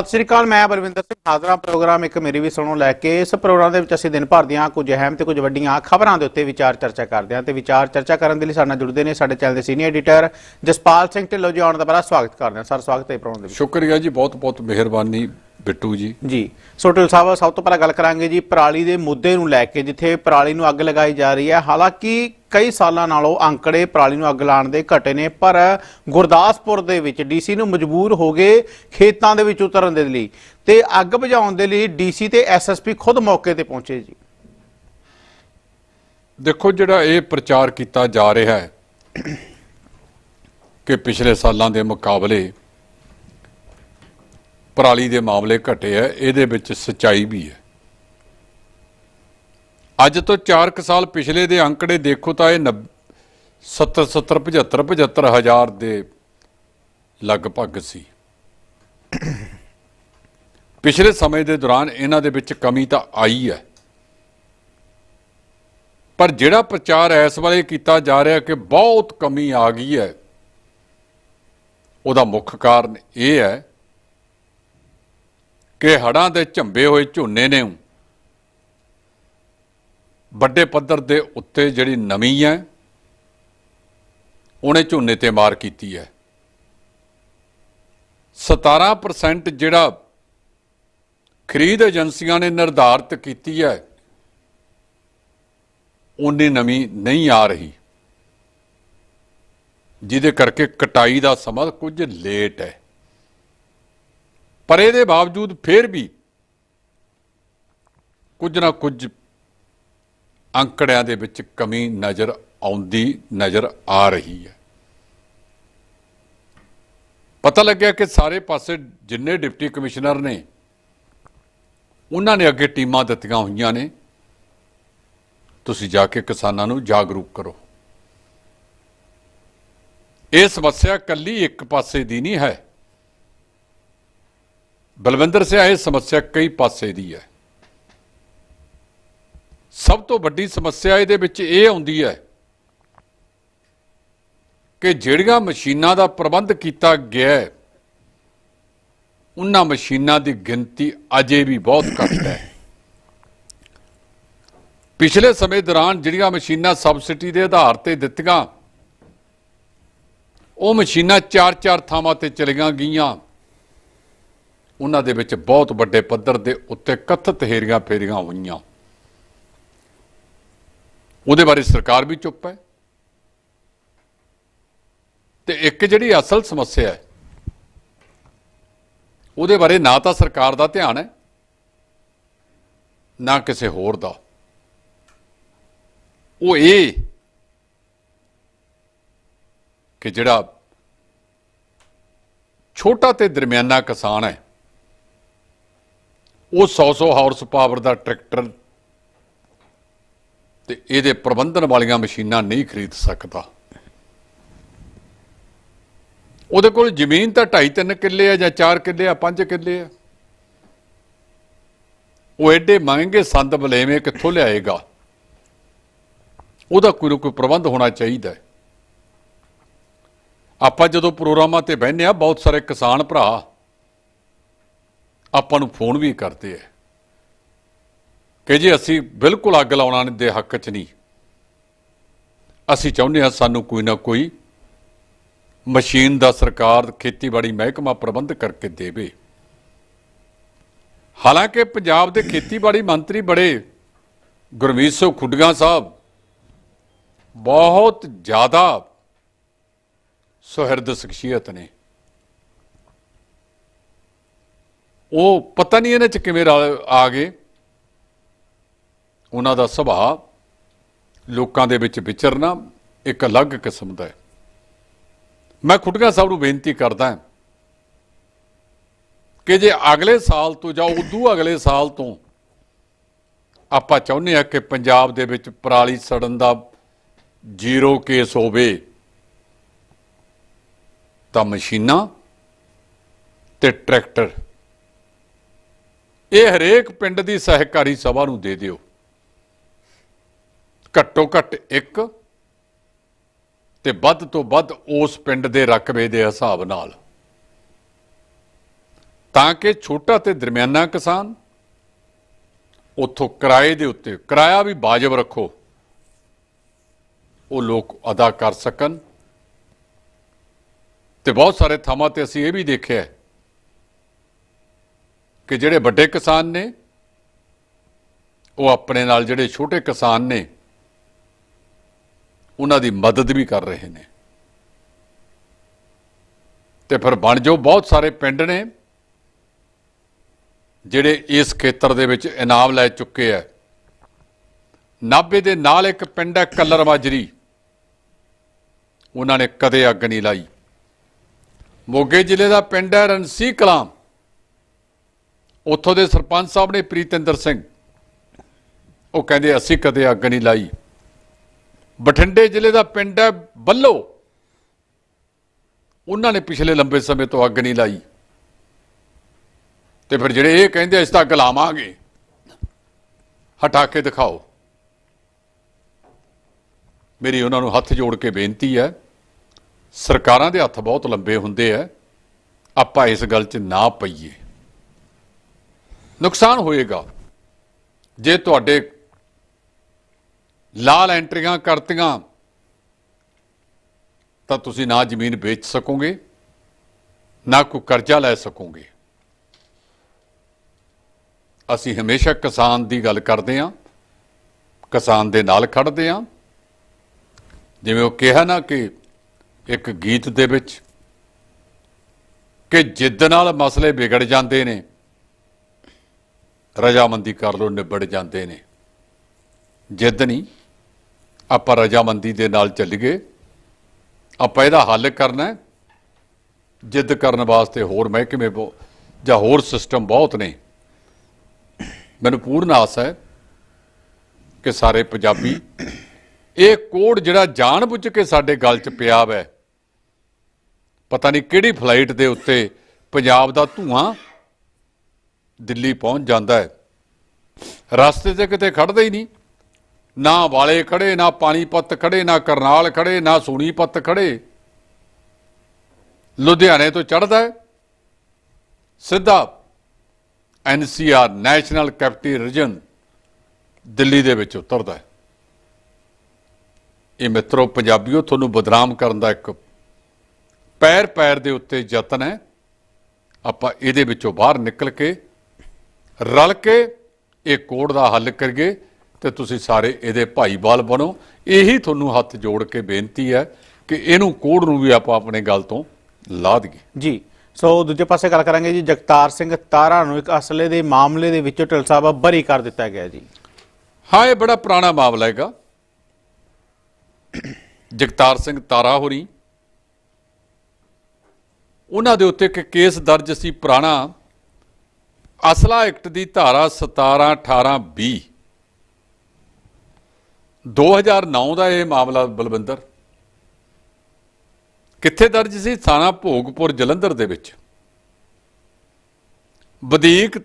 ਸਤਿ ਸ੍ਰੀ ਅਕਾਲ, ਮੈਂ ਬਲਵਿੰਦਰ ਸਿੰਘ ਹਾਜ਼ਰਾਂ ਪ੍ਰੋਗਰਾਮ ਇੱਕ ਮੇਰੀ ਵੀ ਸੁਣੋ ਲੈ ਕੇ। ਇਸ ਪ੍ਰੋਗਰਾਮ ਦੇ ਵਿੱਚ ਅਸੀਂ ਦਿਨ ਭਰ ਦੀਆਂ ਕੁਝ ਅਹਿਮ ਤੇ ਕੁਝ ਵੱਡੀਆਂ ਖਬਰਾਂ ਦੇ ਉੱਤੇ ਵਿਚਾਰ ਚਰਚਾ ਕਰਦੇ ਹਾਂ ਤੇ ਵਿਚਾਰ ਚਰਚਾ ਕਰਨ ਦੇ ਲਈ ਸਾਡੇ ਨਾਲ ਜੁੜਦੇ ਨੇ ਸਾਡੇ ਚੈਨਲ ਦੇ ਸੀਨੀਅਰ ਐਡੀਟਰ ਜਸਪਾਲ ਸਿੰਘ ਢਿੱਲੋਂ ਜੀ ਆਉਣ ਦਾ ਬੜਾ ਸਵਾਗਤ ਕਰਦੇ ਹਾਂ। ਸਰ, ਸਵਾਗਤ ਹੈ ਪ੍ਰੋਗਰਾਮ ਦੇ ਵਿੱਚ। ਸ਼ੁਕਰੀਆ ਜੀ ਬਹੁਤ ਬਹੁਤ ਮਿਹਰਬਾਨੀ। ਬਿੱਟੂ ਜੀ। ਜੀ। ਸੋ ਢਿੱਲੋਂ ਸਾਹਿਬ ਸਭ ਤੋਂ ਪਹਿਲਾਂ ਗੱਲ ਕਰਾਂਗੇ ਜੀ ਪਰਾਲੀ ਦੇ ਮੁੱਦੇ ਨੂੰ ਲੈ ਕੇ ਜਿੱਥੇ ਪਰਾਲੀ ਨੂੰ ਅੱਗ ਲਗਾਈ ਜਾ ਰਹੀ ਹੈ। ਹਾਲਾਂਕਿ ਕਈ ਸਾਲਾਂ ਨਾਲੋਂ ਅੰਕੜੇ ਪਰਾਲੀ ਨੂੰ ਅੱਗ ਲਾਉਣ ਦੇ ਘਟੇ ਨੇ ਪਰ ਗੁਰਦਾਸਪੁਰ ਦੇ ਵਿੱਚ ਡੀਸੀ ਨੂੰ ਮਜਬੂਰ ਹੋ ਗਏ ਖੇਤਾਂ ਦੇ ਵਿੱਚ ਉਤਰਨ ਦੇ ਲਈ। ਤੇ ਅੱਗ ਬੁਝਾਉਣ ਦੇ ਲਈ ਡੀਸੀ ਤੇ ਐਸਐਸਪੀ ਖੁਦ ਮੌਕੇ ਤੇ ਪਹੁੰਚੇ ਜੀ। ਦੇਖੋ ਜਿਹੜਾ ਇਹ ਪ੍ਰਚਾਰ ਕੀਤਾ ਜਾ ਰਿਹਾ ਹੈ ਕਿ ਪਿਛਲੇ ਸਾਲਾਂ ਦੇ ਮੁਕਾਬਲੇ ਪਰਾਲੀ ਦੇ ਮਾਮਲੇ ਘਟੇ ਹੈ ਇਹਦੇ ਵਿੱਚ ਸਚਾਈ ਵੀ ਹੈ। ਅੱਜ ਤੋਂ 4 ਕੁ ਸਾਲ ਪਿਛਲੇ ਦੇ ਅੰਕੜੇ ਦੇਖੋ ਤਾਂ ਇਹ 70 70 75 75 ਹਜ਼ਾਰ ਦੇ ਲਗਭਗ ਸੀ। ਪਿਛਲੇ ਸਮੇਂ ਦੇ ਦੌਰਾਨ ਇਹਨਾਂ ਦੇ ਵਿੱਚ ਕਮੀ ਤਾਂ ਆਈ ਹੈ। ਪਰ ਜਿਹੜਾ ਪ੍ਰਚਾਰ ਇਸ ਵੇਲੇ ਕੀਤਾ ਜਾ ਰਿਹਾ ਕਿ ਬਹੁਤ ਕਮੀ ਆ ਗਈ ਹੈ, ਉਹਦਾ ਮੁੱਖ ਕਾਰਨ ਇਹ ਹੈ ਕਿ ਹੜਾਂ ਦੇ ਝੰਬੇ ਹੋਏ ਝੋਨੇ ਨੇ ਵੱਡੇ ਪੱਧਰ ਦੇ ਉੱਤੇ ਜਿਹੜੀ ਨਮੀ ਹੈ, ਉਹਨੇ ਝੋਨੇ ਤੇ ਮਾਰ ਕੀਤੀ ਹੈ। 17% ਜਿਹੜਾ ਖਰੀਦ ਏਜੰਸੀਆਂ ਨੇ ਨਿਰਧਾਰਤ ਕੀਤੀ ਹੈ ਉਨੀ ਨਮੀ ਨਹੀਂ ਆ ਰਹੀ। ਜਿਹਦੇ ਕਰਕੇ ਕਟਾਈ ਦਾ ਸਮਾਂ ਕੁਝ ਲੇਟ ਹੈ। ਪਰ ਇਹਦੇ ਬਾਵਜੂਦ ਫਿਰ ਵੀ ਕੁਝ ਨਾ ਕੁਝ ਅੰਕੜਿਆਂ ਦੇ ਵਿੱਚ ਕਮੀ ਨਜ਼ਰ ਆਉਂਦੀ ਨਜ਼ਰ ਆ ਰਹੀ ਹੈ। ਪਤਾ ਲੱਗਿਆ ਕਿ ਸਾਰੇ ਪਾਸੇ ਜਿੰਨੇ ਡਿਪਟੀ ਕਮਿਸ਼ਨਰ ਨੇ, ਉਹਨਾਂ ਨੇ ਅੱਗੇ ਟੀਮਾਂ ਦਿੱਤੀਆਂ ਹੋਈਆਂ ਨੇ। ਤੁਸੀਂ ਜਾ ਕੇ ਕਿਸਾਨਾਂ ਨੂੰ ਜਾਗਰੂਕ ਕਰੋ। ਇਹ ਸਮੱਸਿਆ ਕੱਲੀ ਇੱਕ ਪਾਸੇ ਦੀ ਨਹੀਂ ਹੈ। ਬਲਵਿੰਦਰ ਸਿਆ, ਇਹ ਸਮੱਸਿਆ ਕਈ ਪਾਸੇ ਦੀ ਹੈ। ਸਭ ਤੋਂ ਵੱਡੀ ਸਮੱਸਿਆ ਇਹਦੇ ਵਿੱਚ ਇਹ ਆਉਂਦੀ ਹੈ ਕਿ ਜਿਹੜੀਆਂ ਮਸ਼ੀਨਾਂ ਦਾ ਪ੍ਰਬੰਧ ਕੀਤਾ ਗਿਆ ਹੈ, ਉਹਨਾਂ ਮਸ਼ੀਨਾਂ ਦੀ ਗਿਣਤੀ ਅਜੇ ਵੀ ਬਹੁਤ ਘੱਟ ਹੈ। ਪਿਛਲੇ ਸਮੇਂ ਦੌਰਾਨ ਜਿਹੜੀਆਂ ਮਸ਼ੀਨਾਂ ਸਬਸਿਡੀ ਦੇ ਆਧਾਰ ਤੇ ਦਿੱਤੀਆਂ, ਉਹ ਮਸ਼ੀਨਾਂ ਚਾਰ ਚਾਰ ਥਾਵਾਂ ਤੇ ਚਲੀਆਂ ਗਈਆਂ। ਉਹਨਾਂ ਦੇ ਵਿੱਚ ਬਹੁਤ ਵੱਡੇ ਪੱਧਰ ਦੇ ਉੱਤੇ ਕਥਿਤ ਹੇਰੀਆਂ ਫੇਰੀਆਂ ਹੋਈਆਂ। ਉਹਦੇ ਬਾਰੇ ਸਰਕਾਰ ਵੀ ਚੁੱਪ ਹੈ। ਤੇ ਇੱਕ ਜਿਹੜੀ ਅਸਲ ਸਮੱਸਿਆ ਹੈ, ਉਹਦੇ ਬਾਰੇ ਨਾ ਤਾਂ ਸਰਕਾਰ ਦਾ ਧਿਆਨ ਹੈ, ਨਾ ਕਿਸੇ ਹੋਰ ਦਾ। ਉਹ ਇਹ ਕਿ ਜਿਹੜਾ ਛੋਟਾ ਤੇ ਦਰਮਿਆਨਾ ਕਿਸਾਨ ਹੈ ਉਹ 100-100 ਹਾਰਸ ਪਾਵਰ ਦਾ ਟਰੈਕਟਰ ਤੇ ਇਹਦੇ ਪ੍ਰਬੰਧਨ ਵਾਲੀਆਂ ਮਸ਼ੀਨਾਂ ਨਹੀਂ ਖਰੀਦ ਸਕਦਾ। ਉਹਦੇ ਕੋਲ ਜ਼ਮੀਨ ਤਾਂ 2.5-3 ਕਿੱਲੇ ਆ ਜਾਂ 4 ਕਿੱਲੇ ਆ 5 ਕਿੱਲੇ ਆ। ਉਹ ਐਡੇ ਮਹਿੰਗੇ ਸੰਦ ਬਲੇਵੇਂ ਕਿੱਥੋਂ ਲਿਆਏਗਾ? ਉਹਦਾ ਕੋਈ ਨਾ ਕੋਈ ਪ੍ਰਬੰਧ ਹੋਣਾ ਚਾਹੀਦਾ ਹੈ। ਆਪਾਂ ਜਦੋਂ ਪ੍ਰੋਗਰਾਮਾਂ ਤੇ ਬਹਿੰਦੇ ਆ ਬਹੁਤ ਸਾਰੇ ਕਿਸਾਨ ਭਰਾ ਆਪਾਂ ਨੂੰ ਫੋਨ ਵੀ ਕਰਦੇ ਆ ਕਿ ਜੀ ਅਸੀਂ ਬਿਲਕੁਲ ਅੱਗ ਲਾਉਣਾ ਦੇ ਹੱਕ 'ਚ ਨਹੀਂ, ਅਸੀਂ ਚਾਹੁੰਦੇ ਹਾਂ ਸਾਨੂੰ ਕੋਈ ਨਾ ਕੋਈ ਮਸ਼ੀਨ ਦਾ ਸਰਕਾਰ, ਖੇਤੀਬਾੜੀ ਮਹਿਕਮਾ ਪ੍ਰਬੰਧ ਕਰਕੇ ਦੇਵੇ। ਹਾਲਾਂਕਿ ਪੰਜਾਬ ਦੇ ਖੇਤੀਬਾੜੀ ਮੰਤਰੀ ਬੜੇ ਗੁਰਮੀਤ ਸਿੰਘ ਖੁੱਡੀਆਂ ਸਾਹਿਬ ਬਹੁਤ ਜ਼ਿਆਦਾ ਸੁਹਿਰਦ ਸ਼ਖਸੀਅਤ ਨੇ। ਉਹ ਪਤਾ ਨਹੀਂ ਇਹਨਾਂ ਚ ਕਿਵੇਂ ਰਲ- ਆ ਗਏ। ਉਹਨਾਂ ਦਾ ਸੁਭਾਅ ਲੋਕਾਂ ਦੇ ਵਿੱਚ ਵਿਚਰਨਾ ਇੱਕ ਅਲੱਗ ਕਿਸਮ ਦਾ ਹੈ। ਮੈਂ ਖੁੱਡੀਆਂ ਸਾਹਿਬ ਨੂੰ ਬੇਨਤੀ ਕਰਦਾ ਕਿ ਜੇ ਅਗਲੇ ਸਾਲ ਤੋਂ ਜਾਂ ਉਦੋਂ ਅਗਲੇ ਸਾਲ ਤੋਂ ਆਪਾਂ ਚਾਹੁੰਦੇ ਆ ਕਿ ਪੰਜਾਬ ਦੇ ਵਿੱਚ ਪਰਾਲੀ ਸੜਨ ਦਾ ਜ਼ੀਰੋ ਕੇਸ ਹੋਵੇ, ਤਾਂ ਮਸ਼ੀਨਾਂ ਤੇ ਟਰੈਕਟਰ ਇਹ ਹਰੇਕ ਪਿੰਡ ਦੀ ਸਹਿਕਾਰੀ ਸਭਾ ਨੂੰ ਦੇ ਦਿਓ। ਘੱਟੋ ਘੱਟ ਇੱਕ ਤੇ ਵੱਧ ਤੋਂ ਵੱਧ ਉਸ ਪਿੰਡ ਦੇ ਰਕਬੇ ਦੇ ਹਿਸਾਬ ਨਾਲ। ਤਾਂ ਕਿ ਛੋਟਾ ਤੇ ਦਰਮਿਆਨਾ ਕਿਸਾਨ ਉਥੋਂ ਕਿਰਾਏ ਦੇ ਉੱਤੇ, ਕਿਰਾਇਆ ਵੀ ਵਾਜਬ ਰੱਖੋ, ਉਹ ਲੋਕ ਅਦਾ ਕਰ ਸਕਣ। ਤੇ ਬਹੁਤ ਸਾਰੇ ਥਾਵਾਂ ਤੇ ਅਸੀਂ ਇਹ ਵੀ ਦੇਖਿਆ ਹੈ ਕਿ ਜਿਹੜੇ ਵੱਡੇ ਕਿਸਾਨ ਨੇ, ਉਹ ਆਪਣੇ ਨਾਲ ਜਿਹੜੇ ਛੋਟੇ ਕਿਸਾਨ ਨੇ, ਉਹਨਾਂ ਦੀ ਮਦਦ ਵੀ ਕਰ ਰਹੇ ਨੇ। ਤੇ ਫਿਰ ਬਣ ਜੋ ਬਹੁਤ ਸਾਰੇ ਪਿੰਡ ਨੇ, ਜਿਹੜੇ ਇਸ ਖੇਤਰ ਦੇ ਵਿੱਚ ਇਨਾਮ ਲੈ ਚੁੱਕੇ ਆ। ਨਾਭੇ ਦੇ ਨਾਲ ਇੱਕ ਪਿੰਡ ਹੈ ਕੱਲਰ ਮਾਜਰੀ। ਉਹਨਾਂ ਨੇ ਕਦੇ ਅੱਗ ਨਹੀਂ ਲਾਈ। ਮੋਗੇ ਜ਼ਿਲ੍ਹੇ ਦਾ ਪਿੰਡ ਹੈ ਰਣਸੀ ਕਲਾਮ ਉੱਥੋਂ ਦੇ ਸਰਪੰਚ ਸਾਹਿਬ ਨੇ ਪ੍ਰੀਤਿੰਦਰ ਸਿੰਘ। ਉਹ ਕਹਿੰਦੇ, ਅਸੀਂ ਕਦੇ ਅੱਗ ਨਹੀਂ ਲਾਈ। ਬਠਿੰਡੇ ਜ਼ਿਲ੍ਹੇ ਦਾ ਪਿੰਡ ਹੈ ਬੱਲੋ। ਉਹਨਾਂ ਨੇ ਪਿਛਲੇ ਲੰਬੇ ਸਮੇਂ ਤੋਂ ਅੱਗ ਨਹੀਂ ਲਾਈ। ਤੇ ਫਿਰ ਜਿਹੜੇ ਇਹ ਕਹਿੰਦੇ, ਅਸੀਂ ਤਾਂ ਅੱਗ ਲਾਵਾਂਗੇ। ਹਟਾ ਕੇ ਦਿਖਾਓ। ਮੇਰੀ ਉਹਨਾਂ ਨੂੰ ਹੱਥ ਜੋੜ ਕੇ ਬੇਨਤੀ ਹੈ, ਸਰਕਾਰਾਂ ਦੇ ਹੱਥ ਬਹੁਤ ਲੰਬੇ ਹੁੰਦੇ ਆ ਆਪਾਂ ਇਸ ਗੱਲ 'ਚ ਨਾ ਪਈਏ। ਨੁਕਸਾਨ ਹੋਏਗਾ। ਜੇ ਤੁਹਾਡੇ ਲਾਲ ਐਂਟਰੀਆਂ ਕਰਤੀਆਂ, ਤਾਂ ਤੁਸੀਂ ਨਾ ਜ਼ਮੀਨ ਵੇਚ ਸਕੋਗੇ, ਨਾ ਕੋਈ ਕਰਜ਼ਾ ਲੈ ਸਕੋਗੇ। ਅਸੀਂ ਹਮੇਸ਼ਾ ਕਿਸਾਨ ਦੀ ਗੱਲ ਕਰਦੇ ਹਾਂ, ਕਿਸਾਨ ਦੇ ਨਾਲ ਖੜਦੇ ਹਾਂ। ਜਿਵੇਂ ਉਹ ਕਿਹਾ ਨਾ ਕਿ ਇੱਕ ਗੀਤ ਦੇ ਵਿੱਚ ਕਿ ਜਿੱਦ ਨਾਲ ਮਸਲੇ ਵਿਗੜ ਜਾਂਦੇ ਨੇ ਰਜਾਮੰਦੀ ਕਰ ਲੋ, ਨਿਬੜ ਜਾਂਦੇ ਨੇ। ਜਿੱਦ ਨਹੀਂ, ਆਪਾਂ ਰਜਾਮੰਦੀ ਦੇ ਨਾਲ ਚੱਲੀਏ। ਆਪਾਂ ਇਹਦਾ ਹੱਲ ਕਰਨਾ ਜਿੱਦ ਕਰਨ ਵਾਸਤੇ ਹੋਰ ਮਹਿਕਮੇ ਬਹੁ- ਜਾਂ ਹੋਰ ਸਿਸਟਮ ਬਹੁਤ ਨੇ। ਮੈਨੂੰ ਪੂਰਨ ਆਸ ਹੈ ਕਿ ਸਾਰੇ ਪੰਜਾਬੀ ਇਹ ਕੋਡ ਜਿਹੜਾ ਜਾਣਬੁੱਝ ਕੇ ਸਾਡੇ ਗੱਲ 'ਚ ਪਿਆ ਵੈ, ਪਤਾ ਨਹੀਂ ਕਿਹੜੀ ਫਲਾਈਟ ਦੇ ਉੱਤੇ ਪੰਜਾਬ ਦਾ ਧੂਆਂ ਦਿੱਲੀ ਪਹੁੰਚ ਜਾਂਦਾ ਹੈ। ਰਸਤੇ ਤੇ ਕਿਤੇ ਖੜਦਾ ਹੀ ਨਹੀਂ। ਨਾ ਵਾਲੇ ਖੜੇ ਨਾ ਪਾਣੀਪਤ ਖੜੇ ਨਾ ਕਰਨਾਲ ਖੜੇ ਨਾ ਸੋਨੀਪਤ ਖੜੇ ਲੁਧਿਆਣੇ ਤੋਂ ਚੜਦਾ ਹੈ। ਸਿੱਧਾ NCR national capital region Delhi ਦੇ ਵਿੱਚ ਉਤਰਦਾ ਹੈ। ਇਹ ਮਿੱਤਰੋ, ਪੰਜਾਬੀਓ, ਤੁਹਾਨੂੰ ਬਦਨਾਮ ਕਰਨ ਦਾ ਇੱਕ ਪੈਰ ਪੈਰ ਦੇ ਉੱਤੇ ਯਤਨ ਹੈ। ਆਪਾਂ ਇਹਦੇ ਵਿੱਚੋਂ ਬਾਹਰ ਨਿਕਲ ਕੇ ਰਲ ਕੇ ਇਹ ਕੋਡ ਦਾ ਹੱਲ ਕਰੀਏ ਤੇ ਤੁਸੀਂ ਸਾਰੇ ਇਹਦੇ ਭਾਈਵਾਲ ਬਣੋ। ਇਹੀ ਤੁਹਾਨੂੰ ਹੱਥ ਜੋੜ ਕੇ ਬੇਨਤੀ ਹੈ ਕਿ ਇਹਨੂੰ ਕੋਡ ਨੂੰ ਵੀ ਆਪਾਂ ਆਪਣੇ ਗੱਲ ਤੋਂ ਲਾ ਦਈਏ। ਜੀ ਸੋ ਦੂਜੇ ਪਾਸੇ ਗੱਲ ਕਰਾਂਗੇ ਜੀ ਜਗਤਾਰ ਸਿੰਘ ਤਾਰਾ ਨੂੰ ਇੱਕ ਅਸਲੇ ਦੇ ਮਾਮਲੇ ਦੇ ਵਿੱਚੋਂ ਢਿਲ ਸਾਹਿਬ ਬਰੀ ਕਰ ਦਿੱਤਾ ਗਿਆ ਜੀ। ਹਾਂ ਇਹ ਬੜਾ ਪੁਰਾਣਾ ਮਾਮਲਾ ਹੈਗਾ। ਜਗਤਾਰ ਸਿੰਘ ਤਾਰਾ ਹੋਰੀ ਉਹਨਾਂ ਦੇ ਉੱਤੇ ਇੱਕ ਕੇਸ ਦਰਜ ਸੀ ਪੁਰਾਣਾ। ਅਸਲਾ ਐਕਟ ਦੀ ਧਾਰਾ 17 18 20 2009 ਦਾ ਇਹ ਮਾਮਲਾ ਬਲਵਿੰਦਰ ਕਿੱਥੇ ਦਰਜ ਸੀ? ਥਾਣਾ ਭੋਗਪੁਰ ਜਲੰਧਰ ਦੇ ਵਿੱਚ। ਵਧੀਕ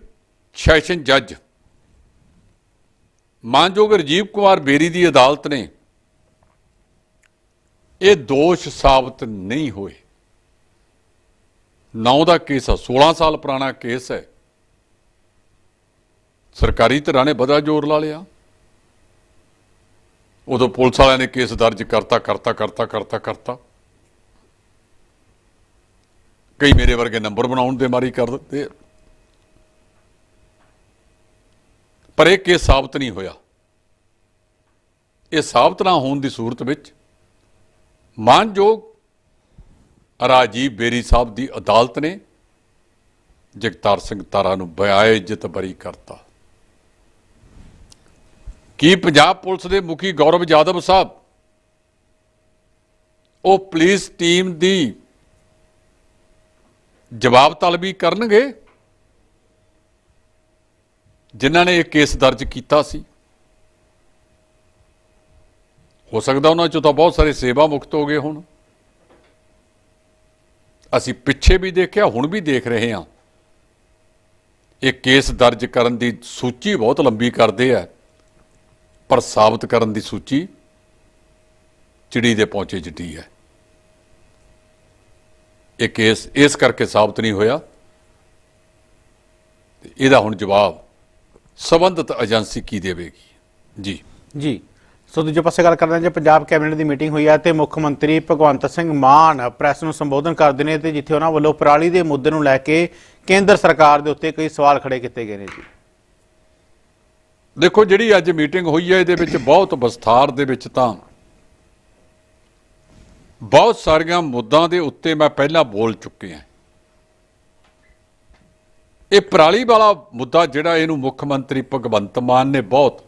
ਸੈਸ਼ਨ ਜੱਜ ਮਾਨਯੋਗ ਰਜੀਵ ਕੁਮਾਰ ਬੇਰੀ ਦੀ ਅਦਾਲਤ ਨੇ ਇਹ ਦੋਸ਼ ਸਾਬਤ ਨਹੀਂ ਹੋਏ। ਨੌ ਦਾ ਕੇਸ ਆ 16 ਸਾਲ ਪੁਰਾਣਾ ਕੇਸ ਹੈ। ਸਰਕਾਰੀ ਧਿਰਾਂ ਨੇ ਬੜਾ ਜ਼ੋਰ ਲਾ ਲਿਆ। ਉਦੋਂ ਪੁਲਿਸ ਵਾਲਿਆਂ ਨੇ ਕੇਸ ਦਰਜ ਕਰਤਾ ਕਰਤਾ ਕਰਤਾ ਕਰਤਾ ਕਰਤਾ। ਕਈ ਮੇਰੇ ਵਰਗੇ ਨੰਬਰ ਬਣਾਉਣ ਦੇ ਮਾਰੀ ਕਰ ਦਿੱਤੇ। ਪਰ ਇਹ ਕੇਸ ਸਾਬਤ ਨਹੀਂ ਹੋਇਆ। ਇਹ ਸਾਬਤ ਨਾ ਹੋਣ ਦੀ ਸੂਰਤ ਵਿੱਚ ਮਾਨਯੋਗ ਰਾਜੀਵ ਬੇਰੀ ਸਾਹਿਬ ਦੀ ਅਦਾਲਤ ਨੇ ਜਗਤਾਰ ਸਿੰਘ ਤਾਰਾ ਨੂੰ ਬਿਆਏ ਇੱਜ਼ਤ ਬਰੀ ਕਰਤਾ। ਕੀ ਪੰਜਾਬ ਪੁਲਿਸ ਦੇ ਮੁਖੀ ਗੌਰਵ ਯਾਦਵ ਸਾਹਿਬ? ਉਹ ਪੁਲਿਸ ਟੀਮ ਦੀ ਜਵਾਬ ਤਲਬੀ ਕਰਨਗੇ? ਜਿਨ੍ਹਾਂ ਨੇ ਇਹ ਕੇਸ ਦਰਜ ਕੀਤਾ ਸੀ। ਹੋ ਸਕਦਾ ਉਹਨਾਂ ਚੋਂ ਤਾਂ ਬਹੁਤ ਸਾਰੇ ਸੇਵਾ ਮੁਕਤ ਹੋ ਗਏ ਹੁਣ। ਅਸੀਂ ਪਿੱਛੇ ਵੀ ਦੇਖਿਆ, ਹੁਣ ਵੀ ਦੇਖ ਰਹੇ ਹਾਂ। ਇਹ ਕੇਸ ਦਰਜ ਕਰਨ ਦੀ ਸੂਚੀ ਬਹੁਤ ਲੰਬੀ ਕਰਦੇ ਆ। ਪਰ ਸਾਬਤ ਕਰਨ ਦੀ ਸੂਚੀ ਚਿੜੀ ਦੇ ਪਹੁੰਚੇ ਜਟੀ ਹੈ। ਇਹ ਕੇਸ ਇਸ ਕਰਕੇ ਸਾਬਤ ਨਹੀਂ ਹੋਇਆ ਤੇ ਇਹਦਾ ਹੁਣ ਜਵਾਬ ਸਬੰਧਤ ਏਜੰਸੀ ਕੀ ਦੇਵੇਗੀ? ਜੀ। ਜੀ। ਸੋ ਦੂਜੇ ਪਾਸੇ ਗੱਲ ਕਰਦੇ ਹਾਂ ਜੇ, ਪੰਜਾਬ ਕੈਬਨਿਟ ਦੀ ਮੀਟਿੰਗ ਹੋਈ ਹੈ ਤੇ ਮੁੱਖ ਮੰਤਰੀ ਭਗਵੰਤ ਸਿੰਘ ਮਾਨ ਪ੍ਰੈਸ ਨੂੰ ਸੰਬੋਧਨ ਕਰਦੇ ਨੇ ਤੇ ਜਿੱਥੇ ਉਹਨਾਂ ਵੱਲੋਂ ਪਰਾਲੀ ਦੇ ਮੁੱਦੇ ਨੂੰ ਲੈ ਕੇ ਕੇਂਦਰ ਸਰਕਾਰ ਦੇ ਉੱਤੇ ਕਈ ਸਵਾਲ ਖੜੇ ਕੀਤੇ ਗਏ ਨੇ ਜੀ। ਦੇਖੋ, ਜਿਹੜੀ ਅੱਜ ਮੀਟਿੰਗ ਹੋਈ ਹੈ, ਇਹਦੇ ਵਿੱਚ ਬਹੁਤ ਵਿਸਥਾਰ ਦੇ ਵਿੱਚ ਤਾਂ ਬਹੁਤ ਸਾਰੀਆਂ ਮੁੱਦਾਂ ਦੇ ਉੱਤੇ ਮੈਂ ਪਹਿਲਾਂ ਬੋਲ ਚੁੱਕਿਆ ਇਹ ਪਰਾਲੀ ਵਾਲਾ ਮੁੱਦਾ ਜਿਹੜਾ, ਇਹਨੂੰ ਮੁੱਖ ਮੰਤਰੀ ਭਗਵੰਤ ਮਾਨ ਨੇ ਬਹੁਤ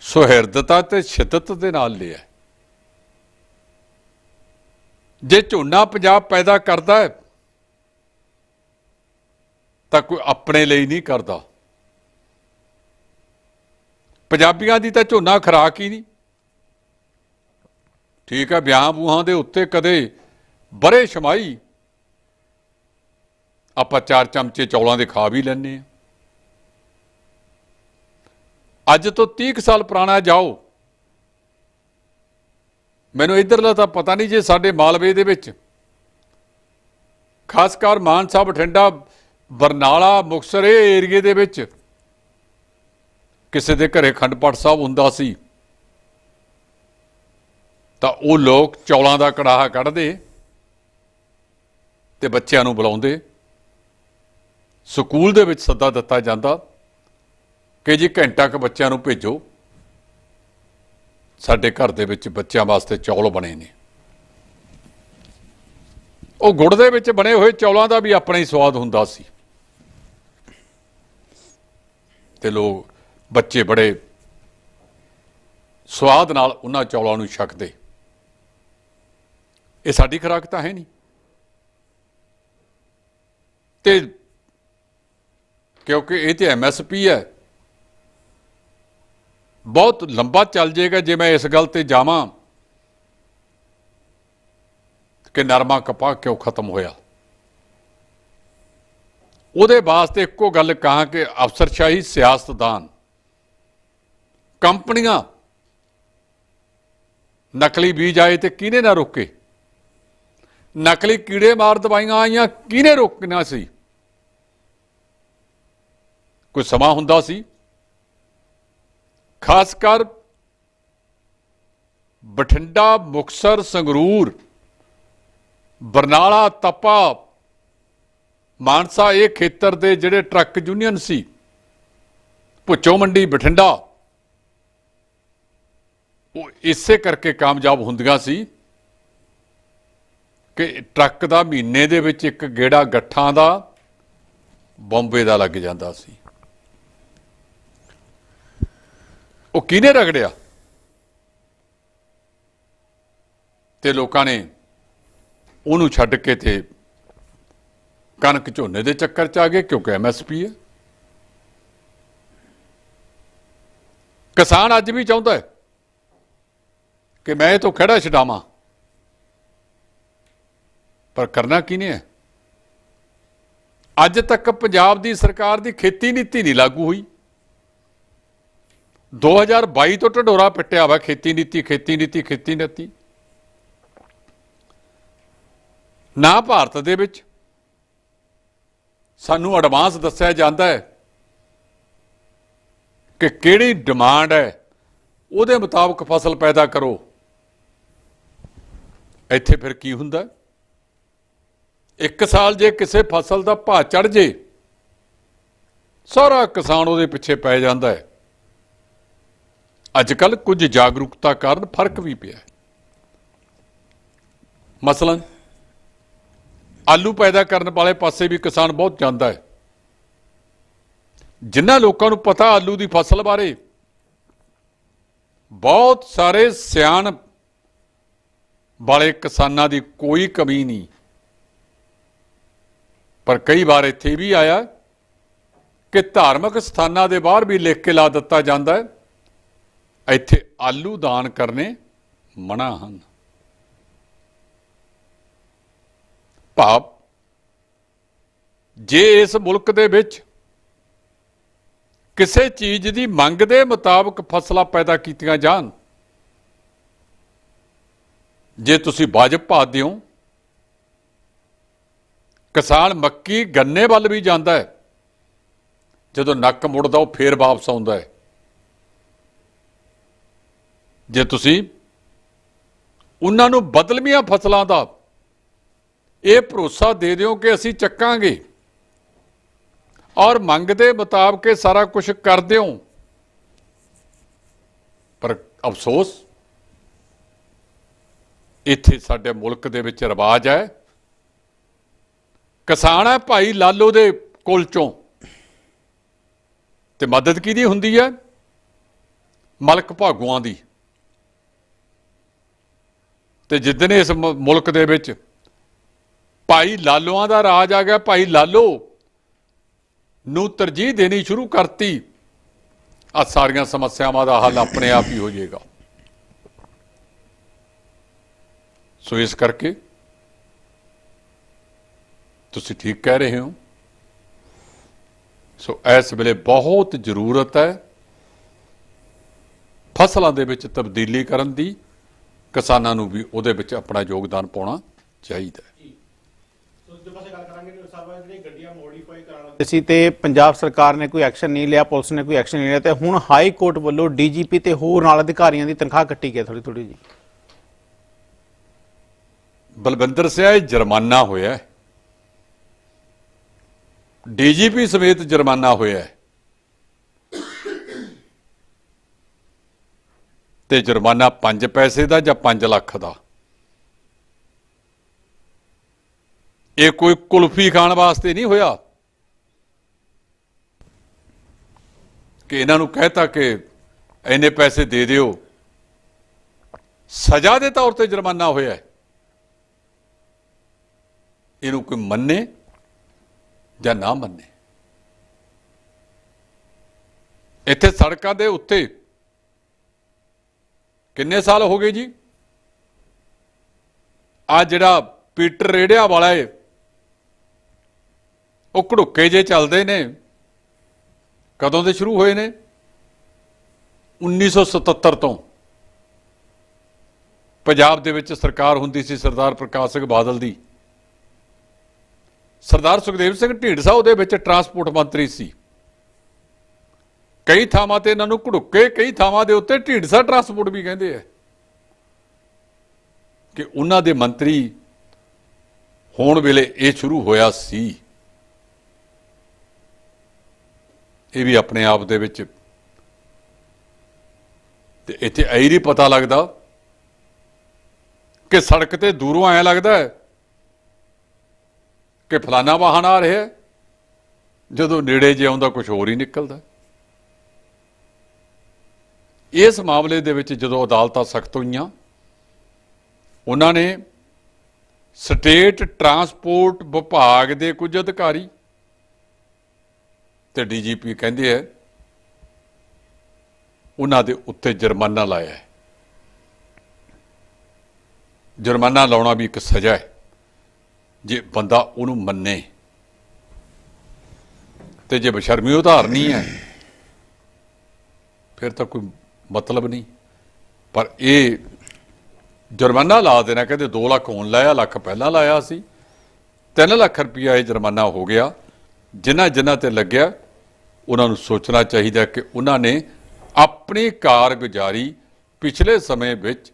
ਸੁਹਿਰਦਤਾ ਤੇ ਸ਼ਿੱਦਤ ਦੇ ਨਾਲ ਲਿਆ। ਜੇ ਝੋਨਾ ਪੰਜਾਬ ਪੈਦਾ ਕਰਦਾ ਹੈ, ਤਾਂ ਕੋਈ ਆਪਣੇ ਲਈ ਨਹੀਂ ਕਰਦਾ। ਪੰਜਾਬੀਆਂ ਦੀ ਤਾਂ ਝੋਨਾ ਖਰਾਕ ਹੀ ਨਹੀਂ। ਠੀਕ ਹੈ, ਵਿਆਹ ਬੂਹਾਂ ਦੇ ਉੱਤੇ ਕਦੇ ਬਰੇ ਸ਼ਮਾਈ ਆਪਾਂ ਚਾਰ ਚਮਚੇ ਚੌਲਾਂ ਦੇ ਖਾ ਵੀ ਲੈਂਦੇ ਆ ਅੱਜ ਤੋਂ 30 ਕੁ ਸਾਲ ਪੁਰਾਣਾ ਜਾਓ। ਮੈਨੂੰ ਇਧਰਲਾ ਤਾਂ ਪਤਾ ਨਹੀਂ ਜੇ ਸਾਡੇ ਮਾਲਵੇ ਦੇ ਵਿੱਚ। ਖਾਸ ਕਰ ਮਾਨਸਾ ਬਠਿੰਡਾ, ਬਰਨਾਲਾ, ਮੁਕਤਸਰ, ਇਹ ਏਰੀਏ ਦੇ ਵਿੱਚ ਕਿਸੇ ਦੇ ਘਰੇ ਖੰਡ ਪਾਠ ਸਾਹਿਬ ਹੁੰਦਾ ਸੀ, ਤਾਂ ਉਹ ਲੋਕ ਚੌਲਾਂ ਦਾ ਕੜਾਹਾ ਕੱਢਦੇ ਤੇ ਬੱਚਿਆਂ ਨੂੰ ਬੁਲਾਉਂਦੇ। ਸਕੂਲ ਦੇ ਵਿੱਚ ਸੱਦਾ ਦਿੱਤਾ ਜਾਂਦਾ ਕਿ ਜੀ ਘੰਟਾ ਕੁ ਬੱਚਿਆਂ ਨੂੰ ਭੇਜੋ। ਸਾਡੇ ਘਰ ਦੇ ਵਿੱਚ ਬੱਚਿਆਂ ਵਾਸਤੇ ਚੌਲ ਬਣੇ ਨੇ। ਉਹ ਗੁੜ ਦੇ ਵਿੱਚ ਬਣੇ ਹੋਏ ਚੌਲਾਂ ਦਾ ਵੀ ਆਪਣਾ ਹੀ ਸਵਾਦ ਹੁੰਦਾ ਸੀ। ਤੇ ਲੋਕ ਬੱਚੇ ਬੜੇ ਸਵਾਦ ਨਾਲ ਉਹਨਾਂ ਚੌਲਾਂ ਨੂੰ ਛਕਦੇ। ਇਹ ਸਾਡੀ ਖੁਰਾਕ ਤਾਂ ਹੈ ਨਹੀਂ। ਤੇ ਕਿਉਂਕਿ ਇਹ ਤੇ ਐਮਐਸਪੀ ਹੈ, ਬਹੁਤ ਲੰਬਾ ਚੱਲ ਜਾਏਗਾ ਜੇ ਮੈਂ ਇਸ ਗੱਲ ਤੇ ਜਾਵਾਂ ਕਿ ਨਰਮਾ ਕਪਾਹ ਕਿਉਂ ਖਤਮ ਹੋਇਆ। ਉਹਦੇ ਵਾਸਤੇ ਇੱਕੋ ਗੱਲ ਕਹਾਂ ਕਿ ਅਫਸਰਸ਼ਾਹੀ ਸਿਆਸਤਦਾਨ ਕੰਪਨੀਆਂ। ਨਕਲੀ ਬੀਜ ਆਏ ਤੇ ਕਿਹਨੇ ਨਾ ਰੋਕੇ? ਨਕਲੀ ਕੀੜੇ ਮਾਰ ਦਵਾਈਆਂ ਆਈਆਂ, ਕਿਹਨੇ ਰੋਕਣਾ ਸੀ? ਕੋਈ ਸਮਾਂ ਹੁੰਦਾ ਸੀ? ਖਾਸ ਕਰ ਬਠਿੰਡਾ, ਮੁਕਸਰ, ਸੰਗਰੂਰ, ਬਰਨਾਲਾ, ਤਪਾ, ਮਾਨਸਾ, ਇਹ ਖੇਤਰ ਦੇ ਜਿਹੜੇ ਟਰੱਕ ਯੂਨੀਅਨ ਸੀ, ਭੁੱਚੋ ਮੰਡੀ, ਬਠਿੰਡਾ ਉਹ ਇਸੇ ਕਰਕੇ ਕਾਮਯਾਬ ਹੁੰਦੀਆਂ ਸੀ ਕਿ ਟਰੱਕ ਦਾ ਮਹੀਨੇ ਦੇ ਵਿੱਚ ਇੱਕ ਗੇੜਾ ਗੱਠਾਂ ਦਾ, ਬੰਬੇ ਦਾ ਲੱਗ ਜਾਂਦਾ ਸੀ। ਉਹ ਕਿਹਨੇ ਰਗੜਿਆ? ਤੇ ਲੋਕਾਂ ਨੇ ਉਹਨੂੰ ਛੱਡ ਕੇ ਤੇ ਕਣਕ ਝੋਨੇ ਦੇ ਚੱਕਰ ਚ ਆ ਗਏ, ਕਿਉਂਕਿ ਐਮਐਸਪੀ ਹੈ। ਕਿਸਾਨ ਅੱਜ ਵੀ ਚਾਹੁੰਦਾ ਹੈ। ਕਿ ਮੈਂ ਇਹ ਤੋਂ ਖੜਾ ਛਡਾਵਾਂ। ਪਰ ਕਰਨਾ ਕਿਹਨੇ ਹੈ ਅੱਜ ਤੱਕ ਪੰਜਾਬ ਦੀ ਸਰਕਾਰ ਦੀ ਖੇਤੀ ਨੀਤੀ ਨਹੀਂ ਲਾਗੂ ਹੋਈ। 2022 ਤੋਂ ਢਡੋਰਾ ਪਿੱਟਿਆ ਵਾ ਖੇਤੀ ਨੀਤੀ ਖੇਤੀ ਨੀਤੀ ਖੇਤੀ ਨੀਤੀ। ਨਾ ਭਾਰਤ ਦੇ ਵਿੱਚ ਸਾਨੂੰ ਐਡਵਾਂਸ ਦੱਸਿਆ ਜਾਂਦਾ ਹੈ ਕਿ ਕਿਹੜੀ ਡਿਮਾਂਡ ਹੈ, ਉਹਦੇ ਮੁਤਾਬਕ ਫਸਲ ਪੈਦਾ ਕਰੋ। ਇੱਥੇ ਫਿਰ ਕੀ ਹੁੰਦਾ? ਇੱਕ ਸਾਲ ਜੇ ਕਿਸੇ ਫਸਲ ਦਾ ਭਾਅ ਚੜ ਜੇ, ਸਾਰਾ ਕਿਸਾਨ ਉਹਦੇ ਪਿੱਛੇ ਪੈ ਜਾਂਦਾ ਹੈ। ਅੱਜ ਕੱਲ ਕੁਝ ਜਾਗਰੂਕਤਾ ਕਾਰਨ ਫ਼ਰਕ ਵੀ ਪਿਆ ਹੈ। ਮਸਲਨ, ਆਲੂ ਪੈਦਾ ਕਰਨ ਵਾਲੇ ਪਾਸੇ ਵੀ ਕਿਸਾਨ ਬਹੁਤ ਜਾਂਦਾ ਹੈ। ਜਿਨ੍ਹਾਂ ਲੋਕਾਂ ਨੂੰ ਪਤਾ ਆਲੂ ਦੀ ਫਸਲ ਬਾਰੇ, ਬਹੁਤ ਸਾਰੇ ਸਿਆਣ ਵਾਲੇ ਕਿਸਾਨਾਂ ਦੀ ਕੋਈ ਕਮੀ ਨਹੀਂ। ਪਰ ਕਈ ਵਾਰ ਇੱਥੇ ਵੀ ਆਇਆ ਕਿ ਧਾਰਮਿਕ ਸਥਾਨਾਂ ਦੇ ਬਾਹਰ ਵੀ ਲਿਖ ਕੇ ਲਾ ਦਿੱਤਾ ਜਾਂਦਾ ਹੈ। ਇੱਥੇ ਆਲੂ ਦਾਨ ਕਰਨੇ ਮਨਾ ਹਨ। ਭਾਵ ਜੇ ਇਸ ਮੁਲਕ ਦੇ ਵਿੱਚ ਕਿਸੇ ਚੀਜ਼ ਦੀ ਮੰਗ ਦੇ ਮੁਤਾਬਕ ਫਸਲਾਂ ਪੈਦਾ ਕੀਤੀਆਂ ਜਾਣ ਜੇ ਤੁਸੀਂ ਵਾਜਬ ਭਾਅ ਦਿਓ, ਕਿਸਾਨ ਮੱਕੀ ਗੰਨੇ ਵੱਲ ਵੀ ਜਾਂਦਾ ਹੈ। ਜਦੋਂ ਨੱਕ ਮੁੜਦਾ, ਉਹ ਫੇਰ ਵਾਪਸ ਆਉਂਦਾ ਹੈ। ਜੇ ਤੁਸੀਂ ਉਹਨਾਂ ਨੂੰ ਬਦਲਵੀਆਂ ਫਸਲਾਂ ਦਾ ਇਹ ਭਰੋਸਾ ਦੇ ਦਿਓ ਕਿ ਅਸੀਂ ਚੱਕਾਂਗੇ ਔਰ ਮੰਗ ਦੇ ਮੁਤਾਬਕ ਸਾਰਾ ਕੁਝ ਕਰ ਦਿਓ, ਪਰ ਅਫਸੋਸ ਇੱਥੇ ਸਾਡੇ ਮੁਲਕ ਦੇ ਵਿੱਚ ਰਿਵਾਜ ਹੈ। ਕਿਸਾਨ ਹੈ ਭਾਈ ਲਾਲੋ ਦੇ ਕੋਲ ਚੋਂ। ਤੇ ਮਦਦ ਕਿਹਦੀ ਹੁੰਦੀ ਹੈ? ਮਲਕ ਭਾਗੂਆਂ ਦੀ। ਤੇ ਜਿੱਦਣ ਇਸ ਮੁਲਕ ਦੇ ਵਿੱਚ ਭਾਈ ਲਾਲੋਆਂ ਦਾ ਰਾਜ ਆ ਗਿਆ, ਭਾਈ ਲਾਲੋ ਨੂੰ ਤਰਜੀਹ ਦੇਣੀ ਸ਼ੁਰੂ ਕਰਤੀ ਆ ਸਾਰੀਆਂ ਸਮੱਸਿਆਵਾਂ ਦਾ ਹੱਲ ਆਪਣੇ ਆਪ ਹੀ ਹੋ ਜਾਏਗਾ। ਸੋ ਇਸ ਕਰਕੇ ਤੁਸੀਂ ਠੀਕ ਕਹਿ ਰਹੇ ਹੋ। ਸੋ ਇਸ ਵੇਲੇ ਬਹੁਤ ਜ਼ਰੂਰਤ ਹੈ ਫਸਲਾਂ ਦੇ ਵਿੱਚ ਤਬਦੀਲੀ ਕਰਨ ਦੀ ਕਿਸਾਨਾਂ ਨੂੰ ਵੀ ਉਹਦੇ ਵਿੱਚ ਆਪਣਾ ਯੋਗਦਾਨ ਪਾਉਣਾ ਚਾਹੀਦਾ ਹੈ। ਦੂਜੇ ਪਾਸੇ ਗੱਲ ਕਰਾਂਗੇ ਕਿ ਸਾਹਿਬ ਜਿਹੜੀ ਗੱਡੀਆਂ ਮੋਡੀਫਾਈ ਕਰਾਉਣ ਸੀ ਤੇ ਪੰਜਾਬ ਸਰਕਾਰ ਨੇ ਕੋਈ ਐਕਸ਼ਨ ਨਹੀਂ ਲਿਆ ਪੁਲਿਸ ਨੇ ਕੋਈ ਐਕਸ਼ਨ ਨਹੀਂ ਲਿਆ ਤੇ ਹੁਣ ਹਾਈ ਕੋਰਟ ਵੱਲੋਂ ਡੀਜੀਪੀ ਤੇ ਹੋਰ ਨਾਲ ਅਧਿਕਾਰੀਆਂ ਦੀ ਤਨਖਾਹ ਕੱਟੀ ਗਈ ਥੋੜੀ ਥੋੜੀ ਜੀ। ਬਲਵਿੰਦਰ ਸਿਆ ਜੁਰਮਾਨਾ ਹੋਇਆ ਹੈ। ਡੀਜੀਪੀ ਸਮੇਤ ਜੁਰਮਾਨਾ ਹੋਇਆ ਹੈ। ਤੇ ਜੁਰਮਾਨਾ 5 ਪੈਸੇ ਦਾ ਜਾਂ 5 ਲੱਖ ਦਾ? ਇਹ ਕੋਈ ਕੁਲਫੀ ਖਾਣ ਵਾਸਤੇ ਨਹੀਂ ਹੋਇਆ? ਕਿ ਇਹਨਾਂ ਨੂੰ ਕਹਿਤਾ ਕਿ ਇੰਨੇ ਪੈਸੇ ਦੇ ਦਿਓ। ਸਜ਼ਾ ਦੇ ਤੌਰ ਤੇ ਜੁਰਮਾਨਾ ਹੋਇਆ ਇਹਨੂੰ ਕੋਈ ਮੰਨੇ ਜਾਂ ਨਾ ਮੰਨੇ। ਇੱਥੇ ਸੜਕਾਂ ਦੇ ਉੱਤੇ ਕਿੰਨੇ ਸਾਲ ਹੋ ਗਏ ਜੀ? ਆ ਜਿਹੜਾ ਪੀਟਰ ਰੇੜਿਆ ਵਾਲਾ ਏ, ਉਹ ਘੜੁੱਕੇ ਜੇ ਚੱਲਦੇ ਨੇ, ਕਦੋਂ ਦੇ ਸ਼ੁਰੂ ਹੋਏ ਨੇ? 1977 ਤੋਂ। ਪੰਜਾਬ ਦੇ ਵਿੱਚ ਸਰਕਾਰ ਹੁੰਦੀ ਸੀ ਸਰਦਾਰ ਪ੍ਰਕਾਸ਼ ਸਿੰਘ ਬਾਦਲ ਦੀ। ਸਰਦਾਰ ਸੁਖਦੇਵ ਸਿੰਘ ਢੀਂਡਸਾ ਉਹਦੇ ਵਿੱਚ ਟਰਾਂਸਪੋਰਟ ਮੰਤਰੀ ਸੀ। ਕਈ ਥਾਵਾਂ ਤੇ ਇਹਨਾਂ ਨੂੰ ਘੜੁੱਕੇ, ਕਈ ਥਾਵਾਂ ਦੇ ਉੱਤੇ ਢੀਂਡਸਾ ਟਰਾਂਸਪੋਰਟ ਵੀ ਕਹਿੰਦੇ ਆ। ਕਿ ਉਹਨਾਂ ਦੇ ਮੰਤਰੀ ਹੋਣ ਵੇਲੇ ਇਹ ਸ਼ੁਰੂ ਹੋਇਆ ਸੀ। ਇਹ ਵੀ ਆਪਣੇ ਆਪ ਦੇ ਵਿੱਚ। ਤੇ ਇੱਥੇ ਐ ਨਹੀਂ ਪਤਾ ਲੱਗਦਾ ਕਿ ਸੜਕ ਤੇ ਦੂਰੋਂ ਆਇਆ ਲੱਗਦਾ ਹੈ ਕਿ ਫਲਾਣਾ ਵਾਹਨ ਆ ਰਿਹਾ ਜਦੋਂ ਨੇੜੇ ਜੇ ਆਉਂਦਾ ਕੁਝ ਹੋਰ ਹੀ ਨਿਕਲਦਾ। ਇਸ ਮਾਮਲੇ ਦੇ ਵਿੱਚ ਜਦੋਂ ਅਦਾਲਤਾਂ ਸਖਤ ਹੋਈਆਂ, ਉਹਨਾਂ ਨੇ ਸਟੇਟ ਟਰਾਂਸਪੋਰਟ ਵਿਭਾਗ ਦੇ ਕੁਝ ਅਧਿਕਾਰੀ ਤੇ ਡੀਜੀਪੀ ਕਹਿੰਦੇ ਆ, ਉਹਨਾਂ ਦੇ ਉੱਤੇ ਜੁਰਮਾਨਾ ਲਾਇਆ ਹੈ। ਜੁਰਮਾਨਾ ਲਾਉਣਾ ਵੀ ਇੱਕ ਸਜ਼ਾ ਹੈ। ਜੇ ਬੰਦਾ ਉਹਨੂੰ ਮੰਨੇ, ਤੇ ਜੇ ਬਸ਼ਰਮੀ ਉਧਾਰ ਹੈ, ਫਿਰ ਤਾਂ ਕੋਈ ਮਤਲਬ ਨਹੀਂ। ਪਰ ਇਹ ਜੁਰਮਾਨਾ ਲਾ ਦੇਣਾ, ਕਹਿੰਦੇ 2 ਲੱਖ ਹੋਣ ਲਾਇਆ, ਲੱਖ ਪਹਿਲਾਂ ਲਾਇਆ ਸੀ। 3 ਲੱਖ ਰੁਪਇਆ ਇਹ ਜੁਰਮਾਨਾ ਹੋ ਗਿਆ। ਜਿਨ੍ਹਾਂ ਜਿਨ੍ਹਾਂ ਤੇ ਲੱਗਿਆ, ਉਹਨਾਂ ਨੂੰ ਸੋਚਣਾ ਚਾਹੀਦਾ ਕਿ ਉਹਨਾਂ ਨੇ ਆਪਣੀ ਕਾਰਗੁਜ਼ਾਰੀ ਪਿਛਲੇ ਸਮੇਂ ਵਿੱਚ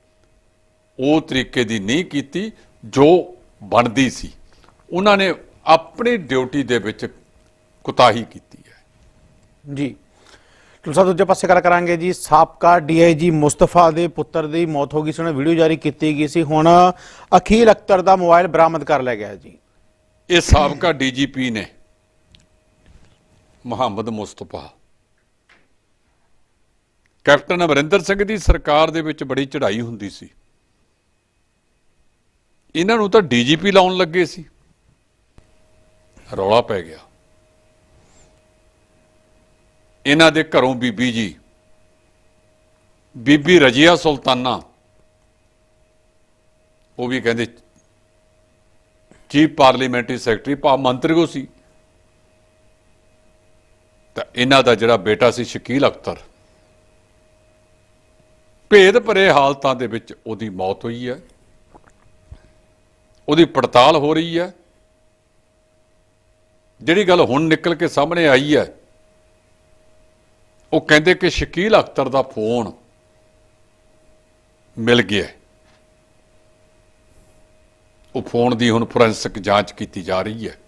ਉਹ ਤਰੀਕੇ ਦੀ ਨਹੀਂ ਕੀਤੀ ਜੋ ਬਣਦੀ ਸੀ। ਉਹਨਾਂ ਨੇ ਆਪਣੀ ਡਿਊਟੀ ਦੇ ਵਿੱਚ ਕੁਤਾਹੀ ਕੀਤੀ ਹੈ। ਜੀ। ਤੁਸਾਂ ਦੂਜੇ ਪਾਸੇ ਗੱਲ ਕਰਾਂਗੇ ਜੀ। ਸਾਬਕਾ ਡੀਆਈਜੀ ਮੁਸਤਫਾ ਦੇ ਪੁੱਤਰ ਦੀ ਮੌਤ ਹੋ ਗਈ ਸੀ। ਉਹਨੇ ਵੀਡੀਓ ਜਾਰੀ ਕੀਤੀ ਗਈ ਸੀ। ਹੁਣ ਅਖੀਲ ਅਖਤਰ ਦਾ ਮੋਬਾਈਲ ਬਰਾਮਦ ਕਰ ਲਿਆ ਗਿਆ ਜੀ। ਇਹ ਸਾਬਕਾ ਡੀਜੀਪੀ ਨੇ ਮੁਹੰਮਦ ਮੁਸਤਫਾ। ਕੈਪਟਨ ਅਮਰਿੰਦਰ ਸਿੰਘ ਦੀ ਸਰਕਾਰ ਦੇ ਵਿੱਚ ਬੜੀ ਚੜ੍ਹਾਈ ਹੁੰਦੀ ਸੀ। ਇਹਨਾਂ ਨੂੰ ਤਾਂ ਡੀਜੀਪੀ ਲਾਉਣ ਲੱਗੇ ਸੀ। ਰੌਲਾ ਪੈ ਗਿਆ। ਇਹਨਾਂ ਦੇ ਘਰੋਂ ਬੀਬੀ ਜੀ, ਬੀਬੀ ਰਜੀਆ ਸੁਲਤਾਨਾ, ਉਹ ਵੀ ਕਹਿੰਦੇ ਚੀਫ ਪਾਰਲੀਮੈਂਟਰੀ ਸੈਕਟਰੀ, ਭਾਵ ਮੰਤਰੀ ਉਹ ਸੀ। ਤਾਂ ਇਹਨਾਂ ਦਾ ਜਿਹੜਾ ਬੇਟਾ ਸੀ ਸ਼ਕੀਲ ਅਖਤਰ, ਭੇਦ ਭਰੇ ਹਾਲਤਾਂ ਦੇ ਵਿੱਚ ਉਹਦੀ ਮੌਤ ਹੋਈ ਹੈ। ਉਹਦੀ ਪੜਤਾਲ ਹੋ ਰਹੀ ਹੈ। ਜਿਹੜੀ ਗੱਲ ਹੁਣ ਨਿਕਲ ਕੇ ਸਾਹਮਣੇ ਆਈ ਹੈ ਉਹ ਕਹਿੰਦੇ ਕਿ ਸ਼ਕੀਲ ਅਖਤਰ ਦਾ ਫੋਨ ਮਿਲ ਗਿਆ। ਉਹ ਫੋਨ ਦੀ ਹੁਣ ਫੋਰੈਂਸਿਕ ਜਾਂਚ ਕੀਤੀ ਜਾ ਰਹੀ ਹੈ।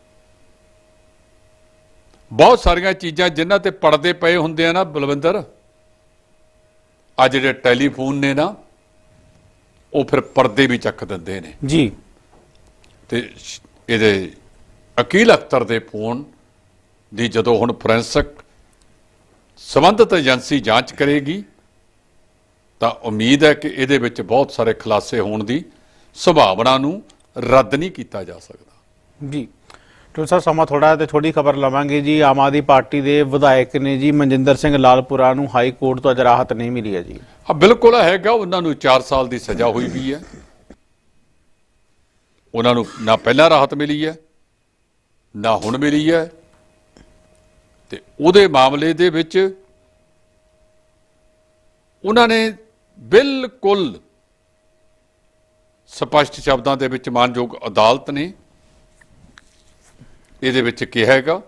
ਬਹੁਤ ਸਾਰੀਆਂ ਚੀਜ਼ਾਂ ਜਿਨ੍ਹਾਂ ਤੇ ਪਰਦੇ ਪਏ ਹੁੰਦੇ ਆ ਨਾ ਬਲਵਿੰਦਰ ਆ ਜਿਹੜੇ ਟੈਲੀਫੋਨ ਨੇ ਨਾ ਉਹ ਫਿਰ ਪਰਦੇ ਵੀ ਚੱਕ ਦਿੰਦੇ ਨੇ। ਜੀ। ਤੇ ਇਹਦੇ ਅਕੀਲ ਅਖਤਰ ਦੇ ਫੋਨ ਦੀ ਜਦੋਂ ਹੁਣ ਫੋਰੈਂਸਿਕ ਸੰਬੰਧਿਤ ਏਜੰਸੀ ਜਾਂਚ ਕਰੇਗੀ ਤਾਂ ਉਮੀਦ ਹੈ ਕਿ ਇਹਦੇ ਵਿੱਚ ਬਹੁਤ ਸਾਰੇ ਖੁਲਾਸੇ ਹੋਣ ਦੀ ਸੰਭਾਵਨਾ ਨੂੰ ਰੱਦ ਨਹੀਂ ਕੀਤਾ ਜਾ ਸਕਦਾ। ਜੀ। ਟੋਲ ਸਾਹਿਬ ਸਮਾਂ ਥੋੜਾ ਤੇ ਥੋੜੀ ਖਬਰ ਲਵਾਂਗੇ ਜੀ। ਆਮ ਆਦਮੀ ਪਾਰਟੀ ਦੇ ਵਿਧਾਇਕ ਨੇ ਜੀ ਮਨਜਿੰਦਰ ਸਿੰਘ ਲਾਲਪੁਰਾ ਨੂੰ ਹਾਈ ਕੋਰਟ ਤੋਂ ਅੱਜ ਰਾਹਤ ਨਹੀਂ ਮਿਲੀ ਹੈ ਜੀ। ਹਾਂ ਬਿਲਕੁਲ ਹੈਗਾ ਉਹਨਾਂ ਨੂੰ 4 ਸਾਲ ਦੀ ਸਜ਼ਾ ਹੋਈ ਵੀ ਹੈ। ਉਹਨਾਂ ਨੂੰ ਨਾ ਪਹਿਲਾਂ ਰਾਹਤ ਮਿਲੀ ਹੈ ਨਾ ਹੁਣ ਮਿਲੀ ਹੈ ਤੇ ਉਹਦੇ ਮਾਮਲੇ ਦੇ ਵਿੱਚ ਉਹਨਾਂ ਨੇ ਬਿਲਕੁਲ ਸਪਸ਼ਟ ਸ਼ਬਦਾਂ ਦੇ ਵਿੱਚ ਮਾਨਯੋਗ ਅਦਾਲਤ ਨੇ ਇਹਦੇ ਵਿੱਚ ਕਿਹਾ ਹੈਗਾ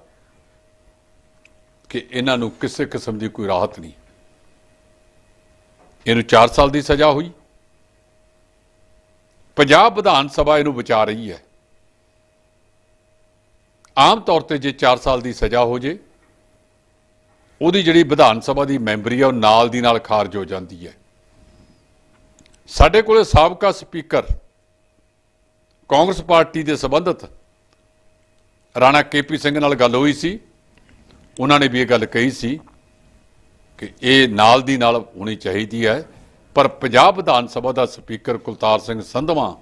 ਕਿ ਇਹਨਾਂ ਨੂੰ ਕਿਸੇ ਕਿਸਮ ਦੀ ਕੋਈ ਰਾਹਤ ਨਹੀਂ। ਇਹਨੂੰ 4 ਸਾਲ ਦੀ ਸਜ਼ਾ ਹੋਈ। ਪੰਜਾਬ ਵਿਧਾਨ ਸਭਾ ਇਹਨੂੰ ਬਚਾ ਰਹੀ ਹੈ। ਆਮ ਤੌਰ ਤੇ ਜੇ 4 ਸਾਲ ਦੀ ਸਜ਼ਾ ਹੋ ਜੇ, ਉਹਦੀ ਜਿਹੜੀ ਵਿਧਾਨ ਸਭਾ ਦੀ ਮੈਂਬਰੀ ਆ, ਉਹ ਨਾਲ ਦੀ ਨਾਲ ਖਾਰਜ ਹੋ ਜਾਂਦੀ ਹੈ। ਸਾਡੇ ਕੋਲੇ ਸਾਬਕਾ ਸਪੀਕਰ ਕਾਂਗਰਸ ਪਾਰਟੀ ਦੇ ਸੰਬੰਧਤ ਰਾਣਾ ਕੇਪੀ ਸਿੰਘ ਨਾਲ ਗੱਲ ਹੋਈ ਸੀ। ਉਹਨਾਂ ਨੇ ਵੀ ਇਹ ਗੱਲ ਕਹੀ ਸੀ ਕਿ ਇਹ ਨਾਲ ਦੀ ਨਾਲ ਹੋਣੀ ਚਾਹੀਦੀ ਹੈ, ਪਰ ਪੰਜਾਬ ਵਿਧਾਨ ਸਭਾ ਦਾ ਸਪੀਕਰ ਕੁਲਤਾਰ ਸਿੰਘ ਸੰਧਵਾ,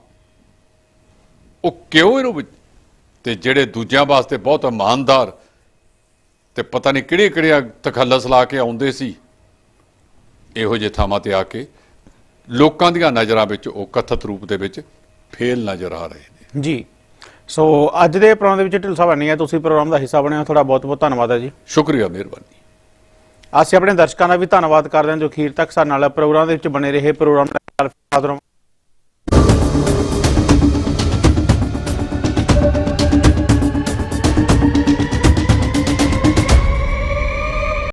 ਉਹ ਕਿਉਂ ਇਹਨੂੰ ਤੇ ਜਿਹੜੇ ਦੂਜਿਆਂ ਵਾਸਤੇ ਬਹੁਤ ਇਮਾਨਦਾਰ ਤੇ ਪਤਾ ਨਹੀਂ ਕਿਹੜੇ ਕਿਹੜੇ ਤਖੱਲਸ ਲਾ ਕੇ ਆਉਂਦੇ ਸੀ ਇਹੋ ਜਿਹੇ ਥਾਵਾਂ ਤੇ ਆ ਕੇ ਲੋਕਾਂ ਦੀਆਂ ਨਜ਼ਰਾਂ ਵਿੱਚ ਉਹ ਕਥਿਤ ਰੂਪ ਦੇ ਵਿੱਚ ਫੇਲ ਨਜ਼ਰ ਆ ਰਹੇ ਨੇ। ਜੀ। ਸੋ ਅੱਜ ਦੇ ਪ੍ਰੋਗਰਾਮ ਦੇ ਵਿੱਚ ਢਿੱਲ ਸਾਹਿਬ ਨਹੀਂ ਹੈ ਤੁਸੀਂ ਪ੍ਰੋਗਰਾਮ ਦਾ ਹਿੱਸਾ ਬਣੇ ਹੋ ਤੁਹਾਡਾ ਬਹੁਤ ਬਹੁਤ ਧੰਨਵਾਦ ਹੈ ਜੀ। ਸ਼ੁਕਰੀਆ ਮਿਹਰਬਾਨੀ। ਅਸੀਂ ਆਪਣੇ ਦਰਸ਼ਕਾਂ ਦਾ ਵੀ ਧੰਨਵਾਦ ਕਰਦੇ ਹਾਂ ਜੋ ਅਖੀਰ ਤੱਕ ਸਾਡੇ ਨਾਲ ਪ੍ਰੋਗਰਾਮ ਦੇ ਵਿੱਚ ਬਣੇ ਰਹੇ ਪ੍ਰੋਗਰਾਮ ਨਾਲ